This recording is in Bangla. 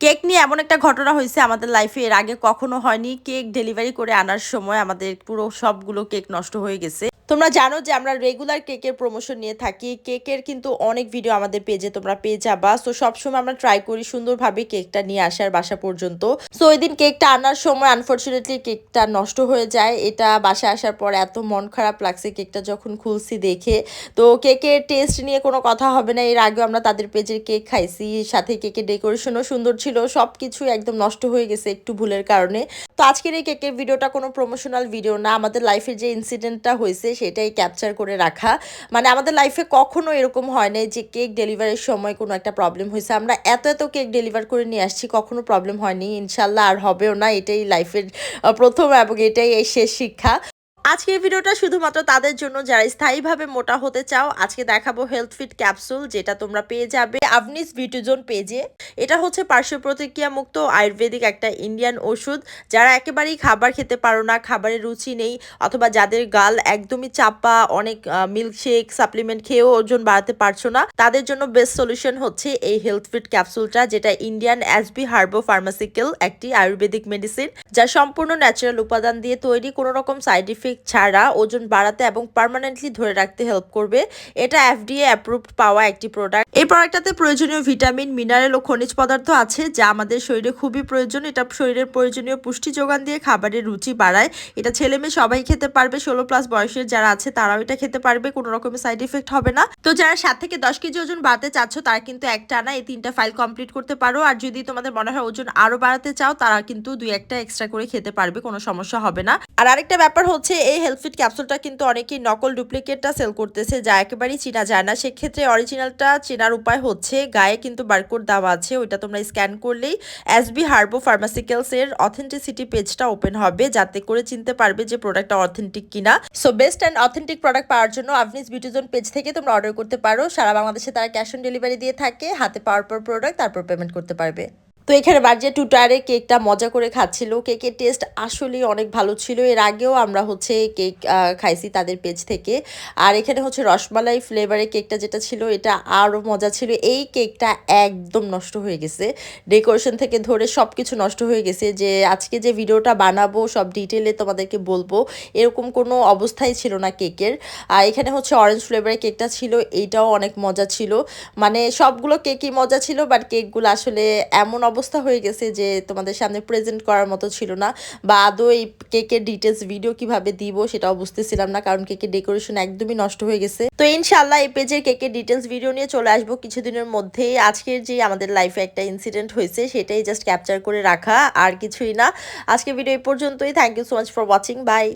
কেক নিয়ে এমন একটা ঘটনা হয়েছে আমাদের লাইফে এর আগে কখনো হয়নি। কেক ডেলিভারি করে আনার সময় আমাদের পুরো সবগুলো কেক নষ্ট হয়ে গেছে। তোমরা জানো যে আমরা রেগুলার কেকের প্রমোশন নিয়ে থাকি। কেকের কিন্তু অনেক ভিডিও আমাদের পেজে তোমরা পেয়ে যাবা। সো সবসময় আমরা ট্রাই করি সুন্দরভাবে কেকটা নিয়ে আসার বাসা পর্যন্ত। সো ওই দিন কেকটা আনার সময় আনফর্চুনেটলি কেকটা নষ্ট হয়ে যায়। এটা বাসায় আসার পর এত মন খারাপ লাগছে কেকটা যখন খুলছি দেখে। তো কেকের টেস্ট নিয়ে কোনো কথা হবে না। এর আগেও আমরা তাদের পেজের কেক খাইছি। সাথে কেকের ডেকোরেশনও সুন্দর ছিল। সব কিছু একদম নষ্ট হয়ে গেছে একটু ভুলের কারণে। তো আজকের এই কেকের ভিডিওটা কোনো প্রমোশনাল ভিডিও না। আমাদের লাইফের যে ইনসিডেন্টটা হয়েছে সেটাই ক্যাপচার করে রাখা। মানে আমাদের লাইফে কখনো এরকম হয় না যে কেক ডেলিভারির সময় কোনো একটা প্রবলেম হয়েছে। আমরা এত এত কেক ডেলিভার করে নিয়ে আসছি, কখনো প্রবলেম হয়নি। ইনশাল্লাহ আর হবেও না। এটাই লাইফের প্রথম এবং এটাই এই শেষ শিক্ষা। আজকের ভিডিওটা শুধুমাত্র তাদের জন্য, যারা স্থায়ীভাবে মোটা হতে চাও, আজকে দেখাবো হেলথ ফিট ক্যাপসুল যেটা তোমরা পেয়ে যাবে আভনিস বিউটিজোন পেজে এটা হচ্ছে পার্শ্ব প্রতিক্রিয়া মুক্ত আয়ুর্বেদিক একটা ইন্ডিয়ান ওষুধ, যারা একেবারেই খাবার খেতে পারো না, খাবারের রুচি নেই, অথবা যাদের গাল একদমই চাপা, অনেক মিল্কশেক সাপ্লিমেন্ট খেয়েও ওজন বাড়াতে পারছ না, তাদের জন্য বেস্ট সলিউশন হচ্ছে এই হেলথ ফিট ক্যাপসুলটা যেটা ইন্ডিয়ান অ্যাসবি হার্বো ফার্মাসিক্যাল একটি আয়ুর্বেদিক মেডিসিন যা সম্পূর্ণ ন্যাচারাল উপাদান দিয়ে তৈরি কোনো রকম সাইড ইফেক্ট ছাড়া ওজন বাড়াতে এবং পার্মানেন্টলি ধরে রাখতে হেল্প করবে। এটা এফডিএ অ্যাপ্রুভড পাওয়া একটি প্রোডাক্ট এই প্রোডাক্টটাতে প্রয়োজনীয় ভিটামিন, মিনারেল ও খনিজ পদার্থ আছে যা আমাদের শরীরে খুবই প্রয়োজন। এটা শরীরের প্রয়োজনীয় পুষ্টি যোগান দিয়ে খাবারের রুচি বাড়ায়। এটা ছেলে মেয়ে সবাই খেতে পারবে। ষোলো প্লাস বয়সের যারা আছে, তারাও এটা খেতে পারবে। কোনো রকমের সাইড ইফেক্ট হবে না। তো যারা সাত থেকে দশ কেজি ওজন বাড়াতে চাচ্ছ, তারা কিন্তু একটা না এই তিনটা ফাইল কমপ্লিট করতে পারো। আর যদি তোমাদের মনে হয় ওজন আরও বাড়াতে চাও, তারা কিন্তু দুই একটা এক্সট্রা করে খেতে পারবে। কোনো সমস্যা হবে না। আর আরেকটা ব্যাপার হচ্ছে, এই হেলথফিট ক্যাপসুলটা কিন্তু অনেকেই নকল ডুপ্লিকেটটা সেল করতেছে, যা একেবারেই চিনা যায় না। সেক্ষেত্রে অরিজিনালটা চেনার উপায় হচ্ছে গায়ে কিন্তু বারকোড দেওয়া আছে, ওইটা তোমরা স্ক্যান করলেই এস বি হার্বো ফার্মাসিক্যালসের অথেন্টিসিটি পেজটা ওপেন হবে, যাতে করে চিনতে পারবে যে প্রোডাক্টটা অথেন্টিক কিনা। So best and authentic product পাওয়ার জন্য আপনি বিউটিজন পেজ থেকে তোমরা অর্ডার করতে পারো। সারা বাংলাদেশে তারা ক্যাশ অন ডেলিভারি দিয়ে থাকে, হাতে পাওয়ার পর প্রোডাক্ট তারপর পেমেন্ট করতে পারবে। তো এখানে বার্জে টু টায়ারে কেকটা মজা করে খাচ্ছিল। কেকের টেস্ট আসলেই অনেক ভালো ছিল। এর আগেও আমরা হচ্ছে কেক খাইছি তাদের পেজ থেকে। আর এখানে হচ্ছে রসমালাই ফ্লেভারের কেকটা যেটা ছিল, এটা আরও মজা ছিল। এই কেকটা একদম নষ্ট হয়ে গেছে। ডেকোরেশন থেকে ধরে সব কিছু নষ্ট হয়ে গেছে যে, আজকে যে ভিডিওটা বানাবো, সব ডিটেলে তোমাদেরকে বলব, এরকম কোনো অবস্থাই ছিল না কেকের। আর এখানে হচ্ছে অরেঞ্জ ফ্লেভারের কেকটা ছিল এইটাও অনেক মজা ছিল। মানে সবগুলো কেকই মজা ছিল বাট কেকগুলো আসলে এমন অবস্থা হয়ে গেছে যে তোমাদের সামনে প্রেজেন্ট করার মতো ছিল না। বা আদৌ এই কেকের ডিটেলস ভিডিও কীভাবে দিব সেটাও বুঝতেছিলাম না, কারণ কেকের ডেকোরেশন একদমই নষ্ট হয়ে গেছে। তো ইনশাল্লাহ এই পেজের কেকের ডিটেলস ভিডিও নিয়ে চলে আসব কিছুদিনের মধ্যেই। আজকের যে আমাদের লাইফে একটা ইনসিডেন্ট হয়েছে, সেটাই জাস্ট ক্যাপচার করে রাখা, আর কিছুই না। আজকে ভিডিও এই পর্যন্তই। Thank you so much for watching bye